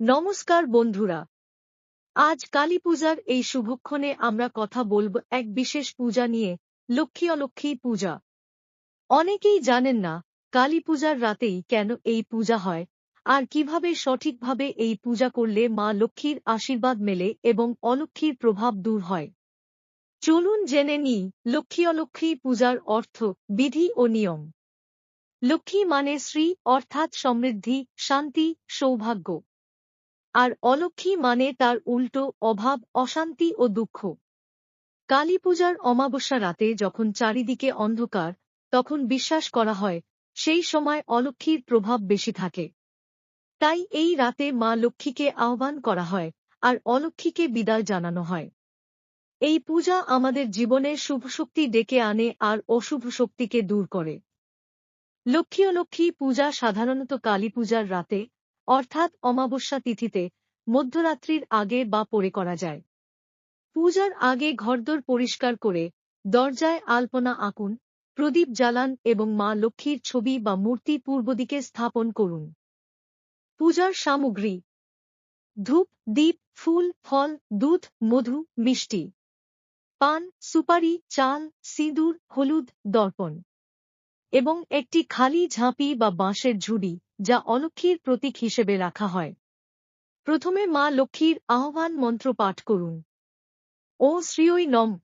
নমস্কার বন্ধুরা। আজ কালী পূজার এই শুভক্ষণে আমরা কথা বলব এক বিশেষ পূজা নিয়ে, লক্ষ্মী অলক্ষ্মী পূজা। অনেকেই জানেন না কালী পূজার রাতেই কেন এই পূজা হয়, আর কীভাবে সঠিকভাবে এই পূজা করলে মা লক্ষ্মীর আশীর্বাদ মেলে এবং অলক্ষ্মীর প্রভাব দূর হয়। চলুন জেনে নিই লক্ষ্মী অলক্ষ্মী পূজার অর্থ, বিধি ও নিয়ম। লক্ষ্মী মানে শ্রী, অর্থাৎ সমৃদ্ধি, শান্তি, সৌভাগ্য। আর অলক্ষ্মী মানে তার উল্টো অভাব, অশান্তি ও দুঃখ। কালী পূজার অমাবস্যা রাতে যখন চারিদিকে অন্ধকার, তখন বিশ্বাস করা হয়, সেই সময় অলক্ষ্মীর প্রভাব বেশি থাকে। তাই এই রাতে মা লক্ষ্মীকে আহ্বান করা হয়, আর অলক্ষ্মীকে বিদায় জানানো হয়। এই পূজা আমাদের জীবনে শুভ শক্তি ডেকে আনে আর অশুভ শক্তিকে দূর করে। লক্ষ্মী অলক্ষ্মী পূজা সাধারণত কালী পূজার রাতে অর্থাৎ অমাবস্যা তিথিতে মধ্যরাত্রির আগে বা পরে করা যায়। পূজার আগে ঘরদোর পরিষ্কার করে দরজায় আলপনা আঁকুন, প্রদীপ জ্বালান এবং মা লক্ষ্মীর ছবি বা মূর্তি পূর্বদিকে স্থাপন করুন। পূজার সামগ্রী ধূপ দ্বীপ ফুল, ফল, দুধ, মধু, মিষ্টি, পান, সুপারি, চাল, সিঁদুর, হলুদ, দর্পণ এবং একটি খালি ঝাঁপি বা বাঁশের ঝুড়ি যা অলক্ষীর প্রতীক হিসেবে রাখা হয়। প্রথমে মা লক্ষ্মীর আহ্বান মন্ত্র পাঠ করুন। ও শ্রীয়ই নম।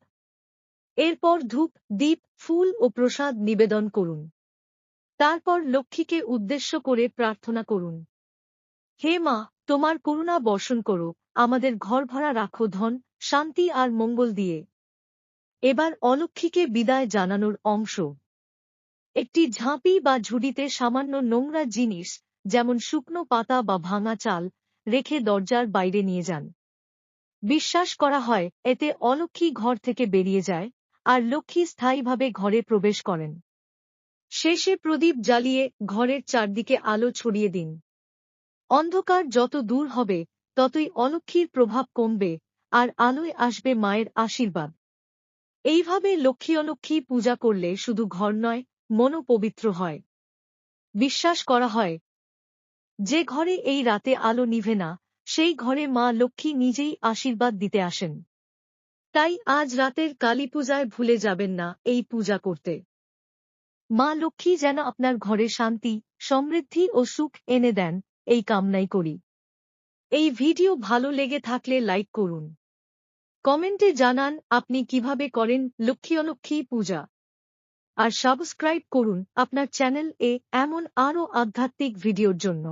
এরপর ধূপ দ্বীপ ফুল ও প্রসাদ নিবেদন করুন। তারপর লক্ষ্মীকে উদ্দেশ্য করে প্রার্থনা করুন। হে মা, তোমার করুণা বর্ষণ করো, আমাদের ঘর ভরা রাখো ধন, শান্তি আর মঙ্গল দিয়ে। এবার অলক্ষীকে বিদায় জানানোর অংশ। একটি ঝাঁপি বা ঝুড়িতে সামান্য নোংরা জিনিস, যেমন শুকনো পাতা বা ভাঙা চাল, রেখে দরজার বাইরে নিয়ে যান। বিশ্বাস করা হয়, এতে অলক্ষী ঘর থেকে বেরিয়ে যায় আর লক্ষ্মী স্থায়ীভাবে ঘরে প্রবেশ করেন। শেষে প্রদীপ জ্বালিয়ে ঘরের চারদিকে আলো ছড়িয়ে দিন। অন্ধকার যত দূর হবে, ততই অলক্ষীর প্রভাব কমবে আর আলোয় আসবে মায়ের আশীর্বাদ। এইভাবে লক্ষ্মী অলক্ষ্মী পূজা করলে শুধু ঘর নয় মনও পবিত্র হয়। বিশ্বাস করা হয়, যে ঘরে এই রাতে আলো নিভে না, সেই ঘরে মা লক্ষ্মী নিজেই আশীর্বাদ দিতে আসেন। তাই আজ রাতের কালী পূজায় ভুলে যাবেন না এই পূজা করতে। মা লক্ষ্মী যেন আপনার ঘরে শান্তি, সমৃদ্ধি ও সুখ এনে দেন, এই কামনাই করি। এই ভিডিও ভালো লেগে থাকলে লাইক করুন। কমেন্টে জানান আপনি কীভাবে করেন লক্ষ্মী অলক্ষ্মী পূজা। আর সাবস্ক্রাইব করুন আপনার চ্যানেল এ এমন আরও আধ্যাত্মিক ভিডিওর জন্য।